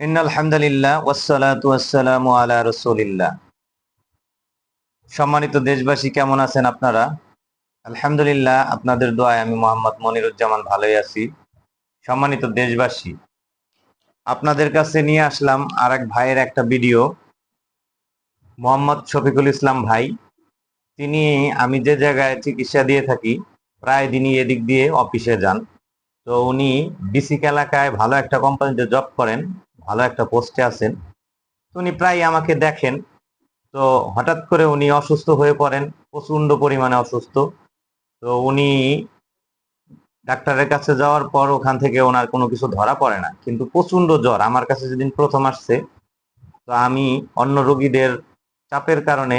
In আলহামদুলিল্লাহ ওয়াসসালাতু ওয়াসসালামু আলা রাসূলিল্লাহ। সম্মানিত দেশবাসী, কেমন আছেন আপনারা? আলহামদুলিল্লাহ, আপনাদের দোয়ায় আমি মোহাম্মদ মনিরুজ্জামান ভালোই আছি। সম্মানিত দেশবাসী, আপনাদের কাছে নিয়ে আসলাম আর এক ভাইয়ের একটা ভিডিও। মোহাম্মদ শফিকুল ইসলাম ভাই, তিনি, আমি যে জায়গায় চিকিৎসা দিয়ে থাকি, প্রায় দিনই এদিক দিয়ে অফিসে যান। তো উনি বিসিক এলাকায় ভালো একটা কোম্পানিতে জব করেন। ভালো একটা পোস্টে আছেন। উনি প্রায় আমাকে দেখেন। তো হঠাৎ করে উনি অসুস্থ হয়ে পড়েন প্রচণ্ড পরিমাণে অসুস্থ। তো উনি ডাক্তারের কাছে যাওয়ার পর ওখান থেকে ওনার কোনো কিছু ধরা পড়ে না। কিন্তু প্রচণ্ড জ্বর, আমার কাছে যেদিন প্রথম আসছে, তো আমি অন্য রোগীদের চাপের কারণে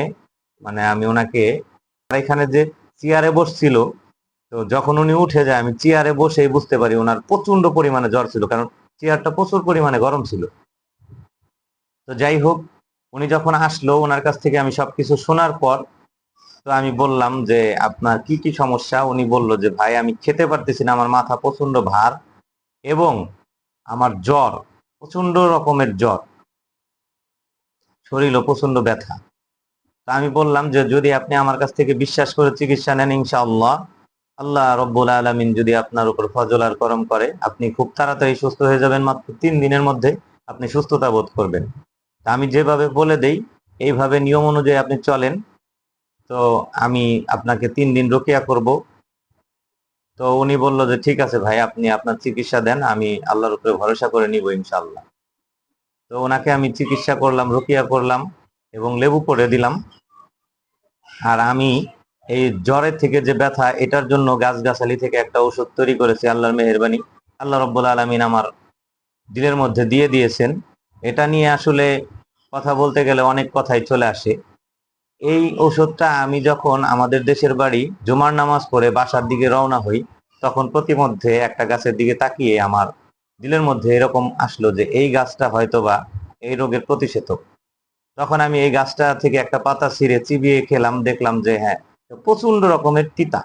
মানে আমি ওনাকে এখানে যে চেয়ারে বসছিল, তো যখন উনি উঠে যায়, আমি চেয়ারে বসেই বুঝতে পারি ওনার প্রচণ্ড পরিমাণে জ্বর ছিল। কারণ চেয়ারটা প্রচুর পরিমাণে গরম ছিল। তো যাই হোক, উনি যখন আসলো ওনার কাছ থেকে আমি সবকিছু শোনার পর তো আমি বললাম যে, আপনার কি কি সমস্যা? উনি বলল যে, ভাই, আমি খেতে পারতেছি না, আমার মাথা প্রচণ্ড ভার এবং আমার জ্বর প্রচণ্ড রকমের জ্বর। শরীরও প্রচণ্ড ব্যথা। তা আমি বললাম যে, যদি আপনি আমার কাছ থেকে বিশ্বাস করে চিকিৎসা নেন, ইনশাআল্লাহ। আল্লাহ রব্বুল আলমিন যদি আপনার উপর ফজল আর করম করে, আপনি খুব তাড়াতাড়ি সুস্থ হয়ে যাবেন মাত্র তিন দিনের মধ্যে আপনি সুস্থতা বোধ করবেন। আমি যেভাবে বলে দেই, এইভাবে নিয়ম অনুযায়ী আপনি চলেন। তো আমি আপনাকে তিন দিন রোকিয়া করব। তো উনি বলল যে, ঠিক আছে ভাই, আপনি আপনার চিকিৎসা দেন, আমি আল্লাহর উপরে ভরসা করে নিব ইনশাল্লাহ তো ওনাকে আমি চিকিৎসা করলাম, রোকিয়া করলাম এবং লেবু করে দিলাম। আর আমি এই জ্বরের থেকে যে ব্যথা, এটার জন্য গাছগাছালি থেকে একটা ওষুধ তৈরি করেছি আল্লাহর মেহরবানি। আল্লাহ রব্বুল আলমিন আমার দিলের মধ্যে দিয়ে দিয়েছেন। এটা নিয়ে আসলে কথা বলতে গেলে অনেক কথাই চলে আসে। এই ওষুধটা আমি যখন আমাদের দেশের বাড়ি জুমার নামাজ পড়ে বাসার দিকে রওনা হই, তখন প্রতিমধ্যে একটা গাছের দিকে তাকিয়ে আমার দিলের মধ্যে এরকম আসলো যে, এই গাছটা হয়তোবা এই রোগের প্রতিষেধক। তখন আমি এই গাছটা থেকে একটা পাতা ছিঁড়ে চিবিয়ে খেলাম, দেখলাম যে হ্যাঁ প্রচণ্ড রকমের তিতা।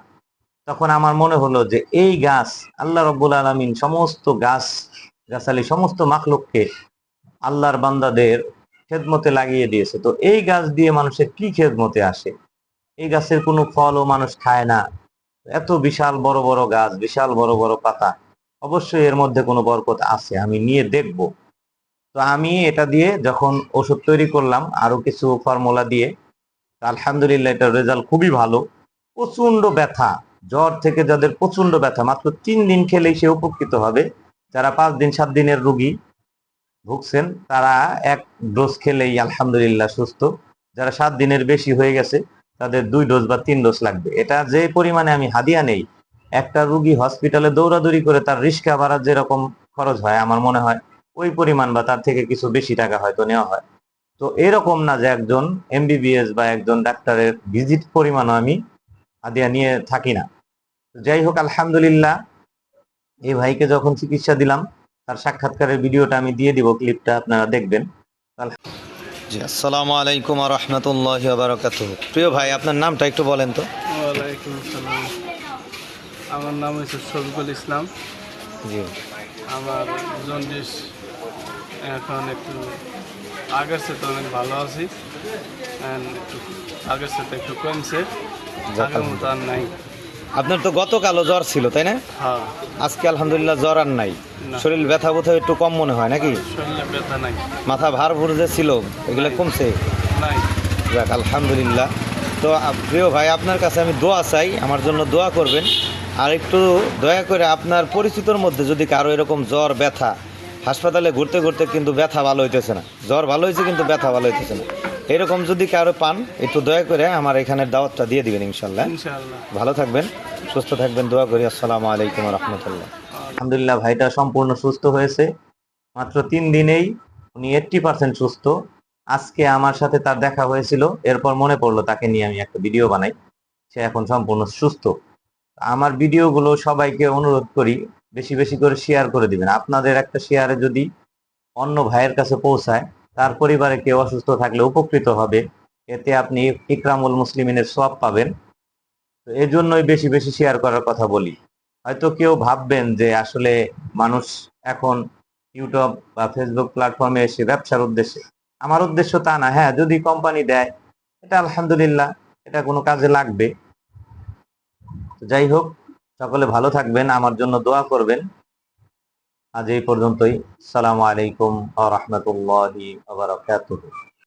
তখন আমার মনে হলো যে এই গাছ, আল্লাহ রব্বুল আলমিন সমস্ত গাছ, গাছালি সমস্ত মাখলুককে আল্লাহর বান্দাদের খেদমতে লাগিয়ে দিয়েছে। তো এই গাছ দিয়ে মানুষের কি খেদমতে আসে? এই গাছের কোনো ফলও মানুষ খায় না। এত বিশাল বড় বড় গাছ, বিশাল বড় বড় পাতা, অবশ্যই এর মধ্যে কোনো বরকত আছে, আমি নিয়ে দেখব। তো আমি এটা দিয়ে যখন ওষুধ তৈরি করলাম, আরও কিছু ফর্মুলা দিয়ে আলহামদুলিল্লাহ এটার রেজাল্ট খুবই ভালো। প্রচণ্ড ব্যথা, জ্বর থেকে যাদের প্রচণ্ড ব্যথা, মাত্র তিন দিন খেলেই সে উপকৃত হবে। যারা পাঁচ দিন, সাত দিনের রুগী ভুগছেন, তারা এক ডোজ খেলেই আলহামদুলিল্লাহ সুস্থ। যারা সাত দিনের বেশি হয়ে গেছে, তাদের দুই ডোজ বা তিন ডোজ লাগবে। এটা যে পরিমাণে আমি হাদিয়া নেই, একটা রুগী হসপিটালে দৌড়াদৌড়ি করে তার রিস্কা ভাড়ার যেরকম খরচ হয়, আমার মনে হয় ওই পরিমাণ বা তার থেকে কিছু বেশি টাকা হয়তো নেওয়া হয়। তো এরকম না যে একজন এমবিবিএস বা একজন ডাক্তারের ভিজিট পরিমাণও আমি হাদিয়া নিয়ে থাকি না। যাই হোক আলহামদুলিল্লাহ এই ভাইকে যখন চিকিৎসা দিলাম তার সাক্ষাৎকারের ভিডিওটা আমি দিয়ে দিব ক্লিপটা আপনারা দেখবেন। জি আসসালামু আলাইকুম রহমতুল্লাহ বারকাত প্রিয় ভাই আপনার নামটা একটু বলেন তো। ওয়ালাইকুম আসসালাম। আমার নাম হচ্ছে শফিকুল ইসলাম। জি। আমার জন্ডিস এখন একটু আগের সাথে অনেক ভালো আছি। একটু আগের সাথে একটু কমছে আগের মতো আর নাই। আপনার তো গতকালও জ্বর ছিল তাই না? হ্যাঁ। আজকে আলহামদুলিল্লাহ জ্বর আর নাই। শরীর ব্যথা বোথা একটু কম মনে হয় নাকি? ব্যথা নাই। মাথা ভার ভুর যে ছিল এগুলো কমছে? যাক আলহামদুলিল্লাহ। তো প্রিয় ভাই আপনার কাছে আমি দোয়া চাই আমার জন্য দোয়া করবেন। আর একটু দয়া করে আপনার পরিচিতর মধ্যে যদি কারও এরকম জ্বর ব্যথা হাসপাতালে ঘুরতে ঘুরতে কিন্তু ব্যথা ভালো হইতেছে না। জ্বর ভালো হয়েছে কিন্তু ব্যথা ভালো হইতেছে না। এরকম যদি কারও পান একটু দয়া করে আমার এখানের দাওয়াতটা দিয়ে দিবেন ইনশাল্লাহ ভালো থাকবেন সুস্থ থাকবেন দোয়া করি। আসসালামু আলাইকুম রহমতুল্লাহ। আলহামদুলিল্লাহ ভাইটা সম্পূর্ণ সুস্থ হয়েছে। মাত্র তিন দিনেই উনি এইটটি পার্সেন্ট সুস্থ। আজকে আমার সাথে তার দেখা হয়েছিল। এরপর মনে পড়ল তাকে নিয়ে আমি একটা ভিডিও বানাই। সে এখন সম্পূর্ণ সুস্থ। আমার ভিডিওগুলো সবাইকে অনুরোধ করি বেশি বেশি করে শেয়ার করে দিবেন। আপনাদের একটা শেয়ারে যদি অন্য ভাইয়ের কাছে পৌঁছায়, তার পরিবারে কেউ অসুস্থ থাকলে উপকৃত হবে। এতে আপনি ইকরামুল মুসলিমিনের সব পাবেন। তো এই জন্যই বেশি বেশি শেয়ার করার কথা বলি। হয়তো কেউ ভাববেন যে আসলে মানুষ এখন ইউটিউব বা ফেসবুক প্ল্যাটফর্মে এসে ব্যবসার উদ্দেশ্যে। আমার উদ্দেশ্য তা না। হ্যাঁ যদি কোম্পানি দেয়, এটা আলহামদুলিল্লাহ, এটা কোনো কাজে লাগবে। যাই হোক সকলে ভালো থাকবেন আমার জন্য দোয়া করবেন। আজ এই পর্যন্তই। সালামু আলাইকুম আ রহমতুল্লাহি